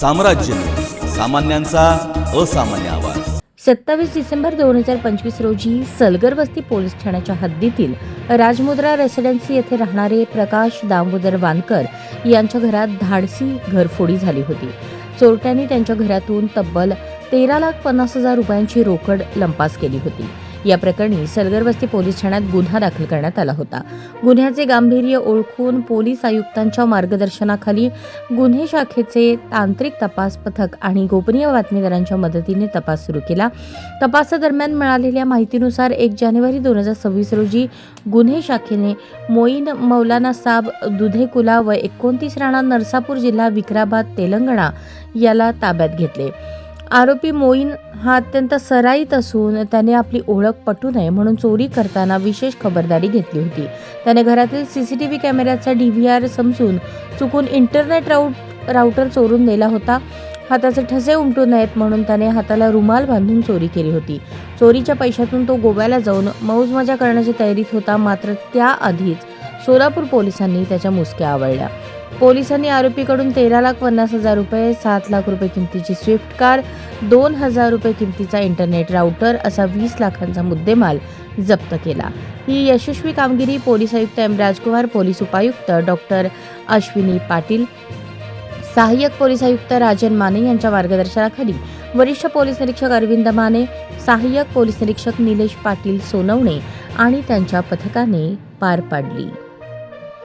साम्राज्य. सामान्यांचा असामान्य आवाज. सत्तावीस डिसेंबर दोन हजार पंचवीस रोजी सलगर वस्ती पोलीस ठाण्याच्या हद्दीतील राजमुद्रा रेसिडेन्सी येथे राहणारे प्रकाश दामोदर वानकर यांच्या घरात धाडसी घरफोडी झाली होती. चोरट्यांनी त्यांच्या घरातून तब्बल तेरा लाख पन्नास हजार रुपयांची रोकड लंपास केली होती. या प्रकरणी सलगरवस्ती पोलीस ठाण्यात गुन्हा दाखल करण्यात आला होता. गुन्ह्याचे गांभीर्य ओळखून पोलीस आयुक्तांच्या मार्गदर्शनाखाली गुन्हे शाखेचे तांत्रिक तपास पथक आणि गोपनीय बातमीदारांच्या मदतीने तपास सुरू केला. तपासादरम्यान मिळालेल्या माहितीनुसार एक जानेवारी दोन हजार सव्वीस रोजी गुन्हे शाखेने मोईन मौलाना साब दुधेकुला व एकोणतीस राणा नरसापूर जिल्हा विक्राबाद तेलंगणा याला ताब्यात घेतले. आरोपी मोईन हा अत्यंत सराईत असून त्याने आपली ओळख पटू नये म्हणून चोरी करताना विशेष खबरदारी घेतली होती. त्याने घरातील सी सी टी व्ही कॅमेऱ्याचा डी व्ही आर समजून चुकून इंटरनेट राऊट राऊटर चोरून नेला होता. हाताचे ठसे उमटू नयेत म्हणून त्याने हाताला रुमाल बांधून चोरी केली होती. चोरीच्या पैशातून तो गोव्याला जाऊन मौज मजा करण्याची तयारीत होता मात्र त्याआधीच सोलापूर पोलिसांनी त्याच्या मुसक्या आवळल्या. पोलिसांनी आरोपीकडून तेरा लाख पन्नास हजार रुपये सात लाख रुपये किमतीची स्विफ्ट कार दोन हजार रुपये किमतीचा इंटरनेट राऊटर असा वीस लाखांचा मुद्देमाल जप्त केला. ही यशस्वी कामगिरी पोलीस आयुक्त एम. राजकुमार पोलीस उपायुक्त डॉक्टर अश्विनी पाटील सहाय्यक पोलीस आयुक्त राजन माने यांच्या मार्गदर्शनाखाली वरिष्ठ पोलीस निरीक्षक अरविंद माने सहाय्यक पोलीस निरीक्षक निलेश पाटील सोनवणे आणि त्यांच्या पथकाने पार पाडली.